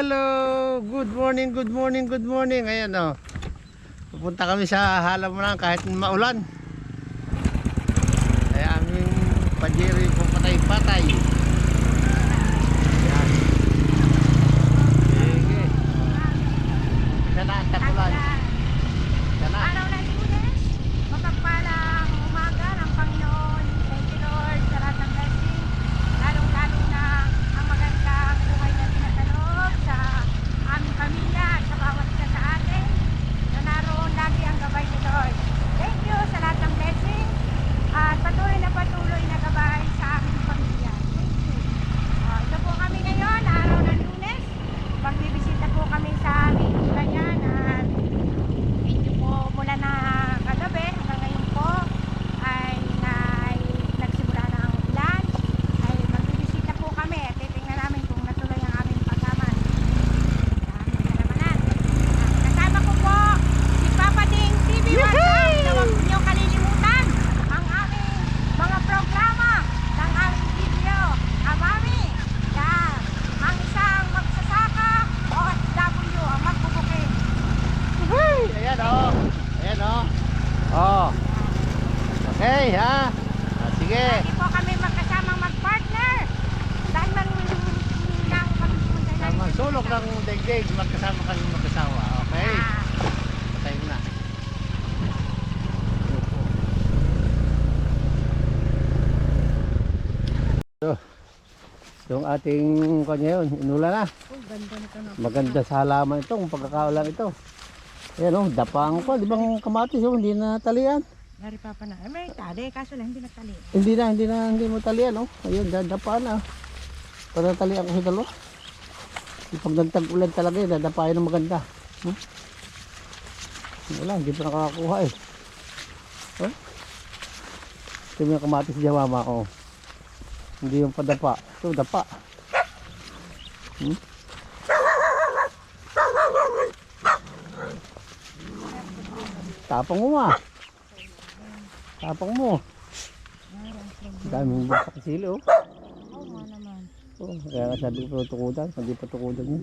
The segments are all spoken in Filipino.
Hello, good morning, good morning, good morning. Ayan oh. Pupunta kami sa halaman kahit maulan. Ay aming pajeri po patay-patay. Ayan. Sige. Isa na ang tagulan. Isa na. Araw ng lunes, mapagpalang umaga ng Panginoon. Thank you Lord sa lahat ng blessing. Lalong-lalo na ang magandang buhay na pinatalog sa aming pamilya at sa bawat isa sa atin. Na naroon lagi ang gabay ni Lord. Thank you sa lahat ng blessing at patuloy na patuloy na gabay sa aming pamilya. Thank you. Ah, ito po kami ngayon, araw ng lunes. Magbibisita po kami sa aming kanyan at medyo po mula na kagabi hanggang ngayon po ay, na, ay nagsimula na ang ulan ay magbibisita po kami at titingnan namin kung natuloy ang aming pagkaman sa aming halamanan. Ah, kasama ko po si Papa Ding TV Whatsapp na huwag niyo kalilimutan ang aming mga programa ng aming video Amami na ang isang magsasaka OFW ang magbubukin Hey, ayan oh. Ayan oh. Oh. Okay ha. Ah, sige. Lagi po kami magkasamang mag-partner. Dahil man nang pagpunta Sa mga sulok ng daigdig, magkasama kami magkasawa. Okay. Ah, Patay mo na. So, yung ating kanya yun, inula na. oh. Maganda sa halaman ito, ang pagkakaulan ito. Ayan o, dapang ko, di bang kamatis yun, hindi na talian. Dari papa na. Eh, may tali, kaso lang hindi nagtali. Hindi na, hindi na, hindi mo talian o. Ayun, dadapa na. Patatalian ko sa dalawa. Pag nagtag-ulan talaga yun, dadapayan ng maganda. Hmm? Wala, hindi pa nakakakuha eh. Oh? Ito yung kamatis dyan mama ko. Hindi yung padapa. Ito, dapa. Hmm? Tapang mo ah. Tapang mo. Daming bukak sili oh. Oo naman. Oh, kaya nga sabi ko tukudan, hindi pa tukudan yun.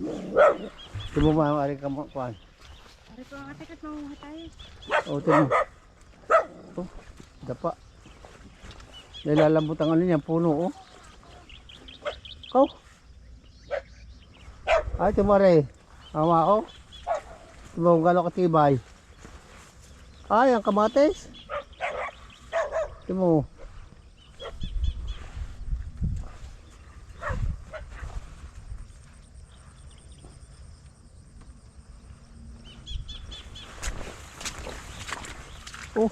Ito mo maaari ka mo, kuhan. Dari po ang atikat mamuha tayo. O, ito mo. Oh, dapa. Nilalambot ang ano niya, puno oh. Ikaw? Ay, ito mo rin. Hawa ko. Ito mo kung gano'ng katibay. Ay, ang kamatis. Ito mo. Oh.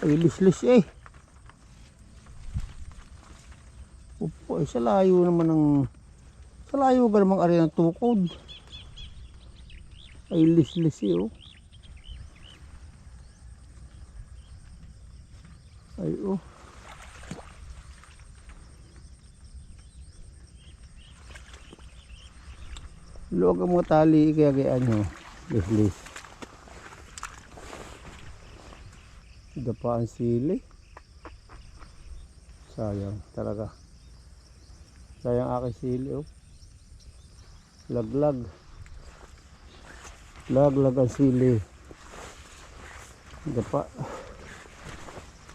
Ay, lis-lis eh. Upo, eh, sa layo naman ng... Sa layo ka namang ari ng tukod. Ay, lis-lis eh, oh. Ay, oh. Luwag ang mga tali, kaya kaya ano, lis-lis. Dapa ang sili. Sayang talaga. Sayang aking sili oh. Laglag. Laglag ang sili. Dapa.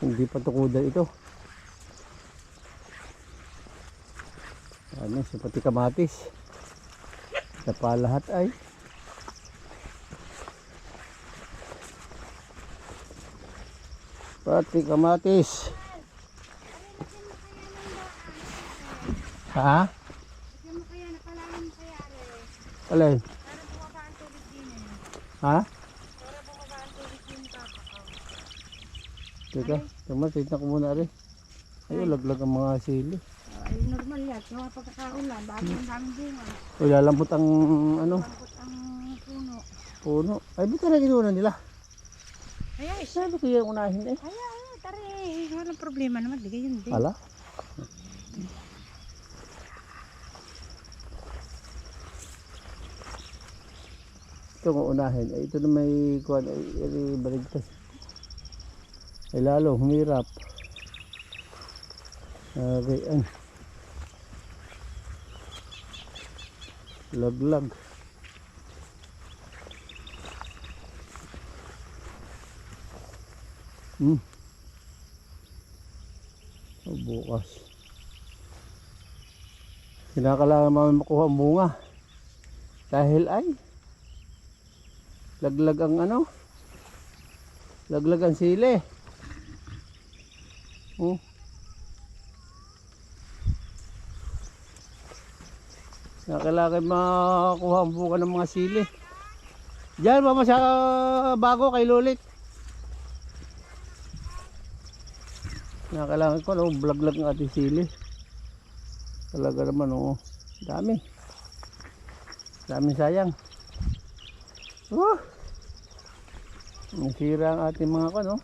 Hindi pa tukudan ito. Ano, sa pati kamatis. Dapa lahat ay. Pati kamatis. Ha? Yung mo kaya napalaman mo kaya are. Alay. Para bumaba ang tubig din eh. Ha? Para bumaba ang tubig din papa. Teka, tama, tignan ko muna rin. Ay, laglag ang mga sili. Ay, normal yan. Yung pagkakaulan, bago ang daming bunga. O, lalambot ang ano, ang puno. puno. Ay, buta na ginunan nila. Kaya, isa. Sabi ko yung unahin eh. Kaya, ah, tari. Walang problema naman. Di yun din. Ala. Ito ang unahin. Ay, ito na may kuwan. Ay, ay, baligtas. Ay, lalo, humirap. Okay. Ito. Laglag. Hmm. O bukas. Kinakailangan naman makuha bunga. Dahil ay laglag ang ano? Laglag ang sili. Oh. Kinakailangan makakuha ang bunga ng mga sili. Diyan, mama sa bago kay Lulit. Kinakailangan ko, no, vlog-vlog ng ating sili. Talaga naman, oo. Dami. Dami sayang. Oh. Nasira ang ating mga ano.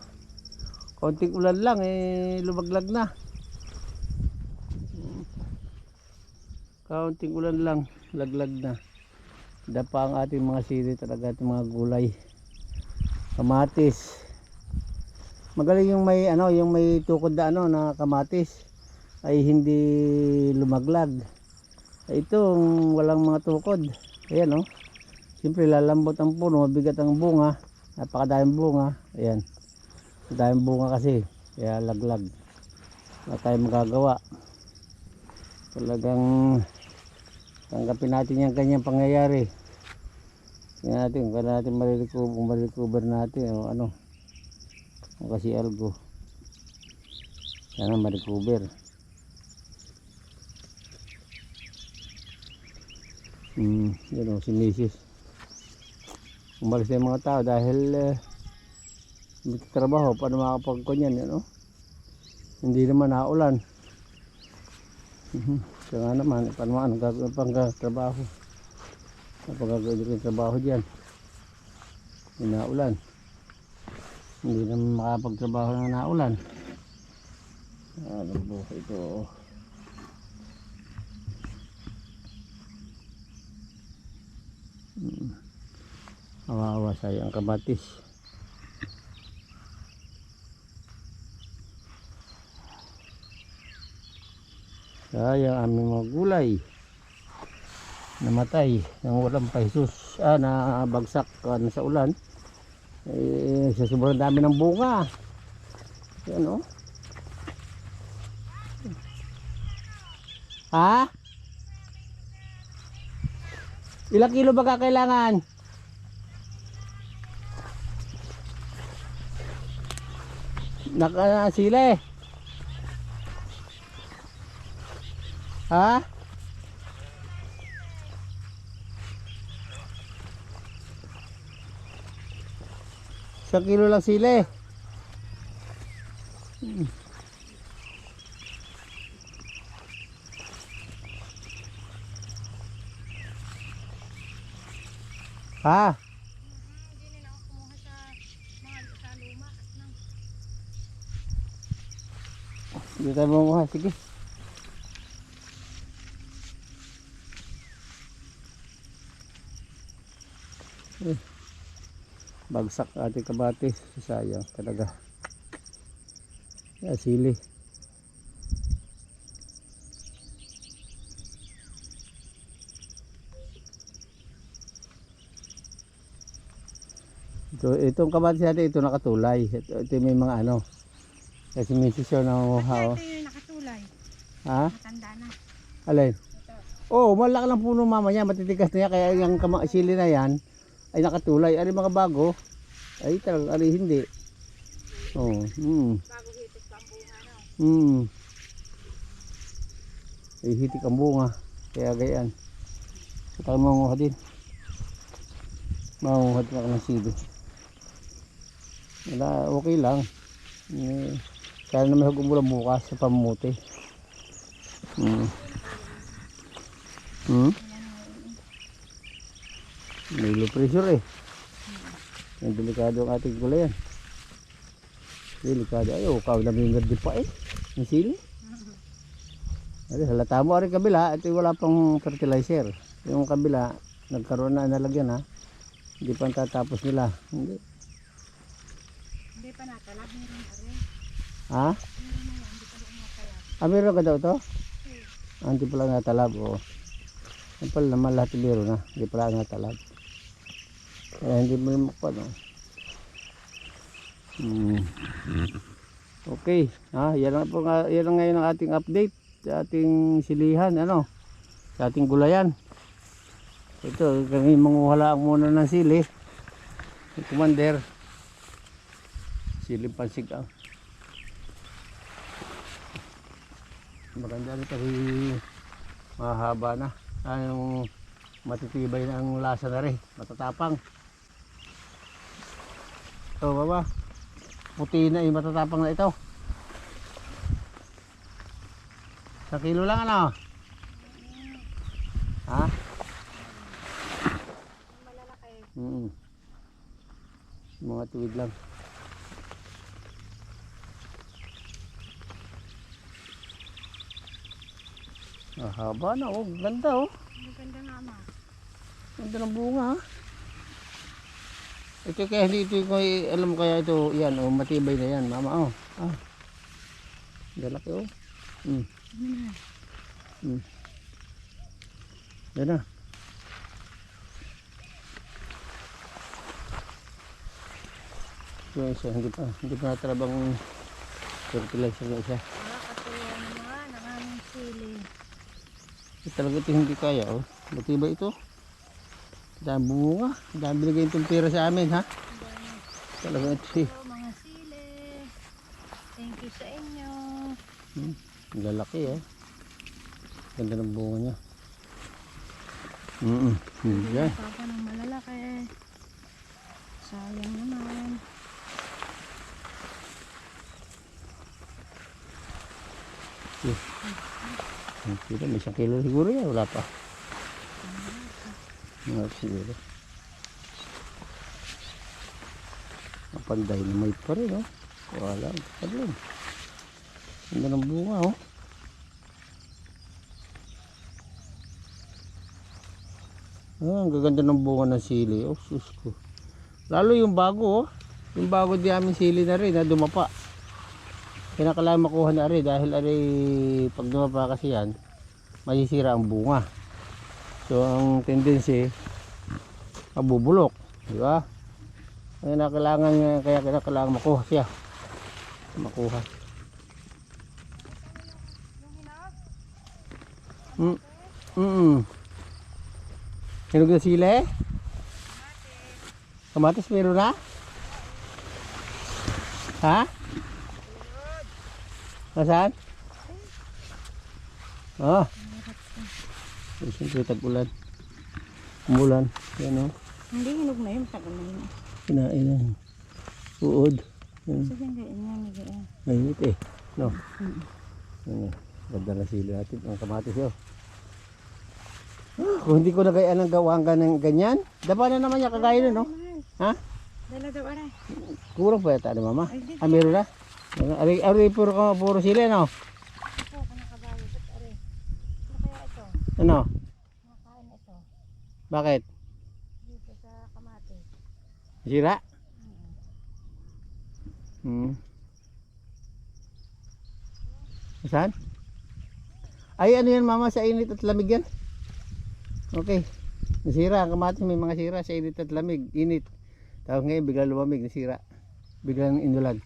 Konting ulan lang, eh, lumaglag na. Kaunting ulan lang, laglag na. Dapa ang ating mga sili talaga, ating mga gulay. Kamatis. Magaling yung may ano, yung may tukod na ano na kamatis ay hindi lumaglag. Itong walang mga tukod. Ayan oh. Siyempre lalambot ang puno, mabigat ang bunga. Napakadaming bunga. Ayan. Madaming bunga kasi. Kaya laglag. Wala tayong magagawa. Talagang tanggapin natin yung kanyang pangyayari. Tingnan natin kung natin marirecover, marirecover natin o ano. O kasi algo. Sana marirecover. Hmm, yun o, si Mrs. Umalis na yung mga tao dahil eh, hindi trabaho, paano makapagkunyan yan o? Hindi naman naulan. Mhm. Kaya nga naman, paano ano gagawin pang trabaho? Pang gagawin trabaho dyan? Hindi naulan. Hindi naman makapagtrabaho ng naulan. Ano buhay ito? oh. Hmm. Awawa sayang kamatis. Sayang aming mga gulay. Namatay ng walang paisus. Ah, na bagsak ano, sa ulan. Eh, sa sobrang dami ng bunga. Yan oh. Ha? Ilang kilo ba kakailangan? Naka sile. Ha? Isang kilo lang sile. Ha? Hindi na ako kumuha sa mga sa luma. Nang Hindi tayo mamuha. Sige. Eh, Bagsak ating kabatis. Sayang talaga. Kaya sili. Ito, itong kamatis natin, ito nakatulay. Ito, ito may mga ano. Kasi may sisyo na Ito mamuha. oh. yung nakatulay. Ha? Matanda na. Alin? Ito. Oo, oh, malaki lang puno mama niya, matitigas na yan, kaya yung kama sili na yan ay nakatulay. Ari mga bago, ay talagang ari hindi. Oo, oh, mm, Bago hitis pa ang bunga no. mm. Ay hitik ang bunga, kaya gayaan. Sa tayo manguha din. Manguha din ako ng sili. Wala, okay lang. Eh, kaya na may hugumulang bukas sa pamuti. Mm. Hmm? May low pressure eh. Ang delikado ang ating gulay yan. Delikado. Ay, kawin na may di pa eh. Ang sili. Ay, halata mo rin kabila. Ito wala pang fertilizer. Yung kabila, nagkaroon na nalagyan ha. Hindi pa tatapos nila. Hindi. Hindi pa natalag. Meron pa rin. Ha? Rin. Ah, meron ka daw to? Ah, hindi pala natalab. Oh. Yan pala naman lahat biro na. Hindi pala natalad. Kaya hindi mo yung makpa no. Hmm. Okay. Ha, yan lang po nga, yan lang ngayon ang ating update sa ating silihan ano. Sa ating gulayan. Ito, kami manguhala muna ng sili. Commander. Siling pansig Maganda rin kasi mahaba na. Ah, yung matitibay na ang lasa na rin. Matatapang. Ito baba. Puti na eh, matatapang na ito. Sa kilo lang ano? Ha? Malalaki. Mm. Mga tuwid lang. Ah, haba na oh, ganda oh. Maganda nga ma. Ganda ng bunga ha. Ito kaya hindi ito ko alam kaya ito yan oh, matibay na yan mama oh. Ah. Galaki oh. Mm. Mm. Yan na. Yung isa, hindi pa, hindi pa natrabang fertilizer na isa. Nakakatuwa naman ang aming sili. Ito talaga ito hindi kaya oh. Matibay ito. Dami bunga. Dami binigay itong pera sa amin ha. Talaga ito eh. Mga sili. Thank you sa inyo. Hmm. Lalaki eh. Ganda ng bunga niya. Mm -mm. Hmm, yan. Papa ng malalaki. Sayang naman. Ang kilo, may isang kilo siguro yan. Wala pa. Mga siguro. Ang panday na may pa rin oh. Wala. Lang. Ganda ng bunga oh. Ah, ang gaganda ng bunga ng sili. Oh, sus ko. Lalo yung bago oh. Yung bago di amin sili na rin na dumapa. Kinakailangan makuha na rin dahil ari pag dumapa kasi yan, masisira ang bunga. So ang tendency, mabubulok. Di ba? Kaya kailangan, kaya kailangan makuha siya. Makuha. Mm. Mm. Hinog na sili? Kamatis meron na? Ha? Nasaan? Ah. Oh. Siyempre tag-ulan. Umulan. Yan o. Hindi hinog na yun. Tagal na yun. Kinain na. Uod. Yan. Kasi hindi nga nag Mainit eh. No? Ano? Ganda na sili natin. Ang kamatis yun. Ah, kung hindi ko na kaya ng gawang ka ng ganyan, daba na naman niya kagaya nun, no? Ha? Dala daw aray. Kurang pa yata ni mama. Ah, meron na? Ari, ari, puro, ka- puro sili, no? Ano? Nakain na ito. Bakit? Dito sa kamate. Sira? Hmm. Saan? Ay, ano yan mama? Sa init at lamig yan? Okay. Nasira. Ang kamatis may mga sira sa init at lamig. Init. Tapos ngayon bigla lumamig. Nasira. Biglang inulag.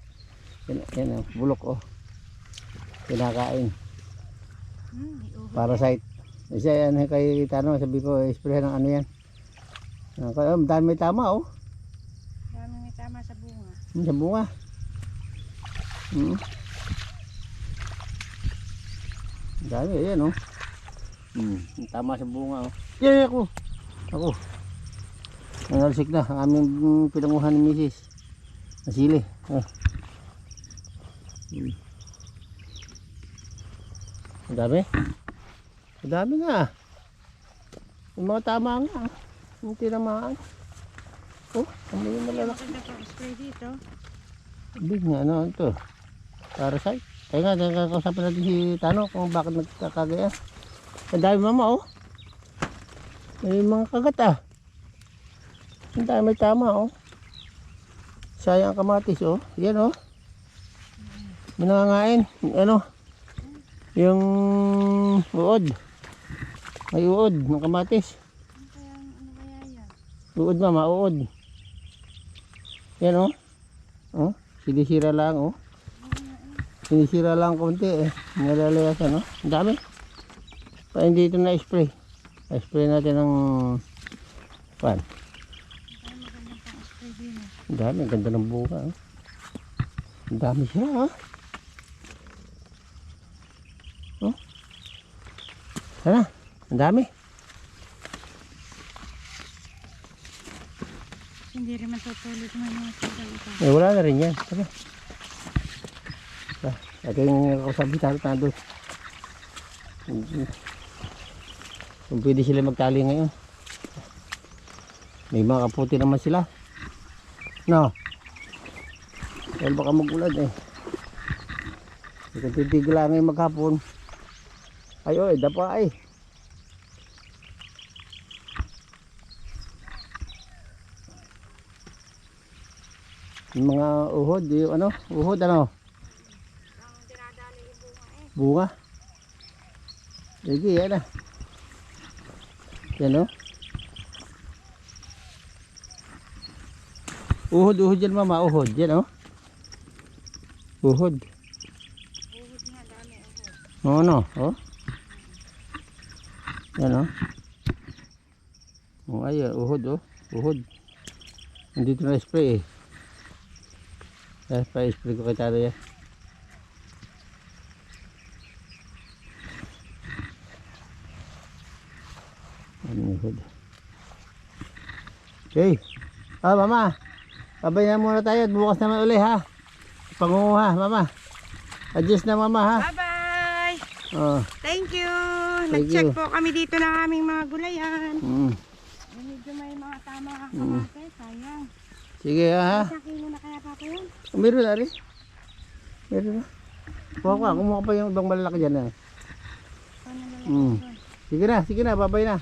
Yan, yan oh. Bulok oh. Kinakain. Parasite. Isa yan kay Tano. Sabi ko, spray ng ano yan. Kaya, dami tama oh. Dami tama sa bunga. Hmm, Sa bunga. Hmm. Ang Dami, ayan oh. Hmm. ang Tama sa bunga oh. Yan, ako. Ako. Nangalsik na. Ang aming pinanguhan ni Mrs. Nasili. Oh. Hmm. Ang dami. Ang dami nga. Yung mga tama nga. Yung tinamaan. Oh, ang mga malalaki. maganda pa spray dito. Big nga ano ito. Parasite. Kaya nga, nakakausapin natin si Tano kung bakit nagkakagaya. Ang dami mama oh. May mga kagat ah. Ang dami tama oh. Sayang ang kamatis oh. Yan oh. Nangangain. Ano? Yung uod. May uod ng kamatis. Uod mama, uod. Yan oh. Oh, sinisira lang oh. Sinisira lang konti eh. Nalalayasan oh. Ang dami. Pa hindi ito na-spray. Na-spray natin ng pan. Ang dami, ganda ng buka. Oh. Ang dami siya ah. Sana, ang dami. Hindi rin matutulog mo ito. Eh, wala na rin yan. Tara. Ah, ito yung kasabi tayo na doon. Kung pwede sila magtali ngayon. May mga kaputi naman sila. No. Dahil baka magulan eh. Titigil lang ngayon maghapon. Ay, oy, dapa ay. Yung mga uhod, yung ano, uhod ano, bunga eh. Sige, yan na. Yan o. Uhod, uhod yan mama, uhod. Yan o. Uhod. Uhod nga, dami uhod. Oo, no. Oh. Yan o. Oh, ay, uhod oh. Uhod. Nandito na spray eh. Kaya pa spray ko kay Tara yan. Ano uhod. Okay. Ah, mama. Babay na muna tayo at bukas naman uli ha. Pangunguha, mama. Adjust na mama ha. Bye-bye! Oh. Thank you! Nag-check po kami dito ng aming mga gulayan. Mm. Medyo may mga tama kakamate, sayang. Sige ha. Isang kilo na kaya papa yun? Meron na rin. Meron na. Kuha ka, kumuha pa yung ibang malalaki dyan. Eh. Paano na Mm. Sige na, sige na, babay na.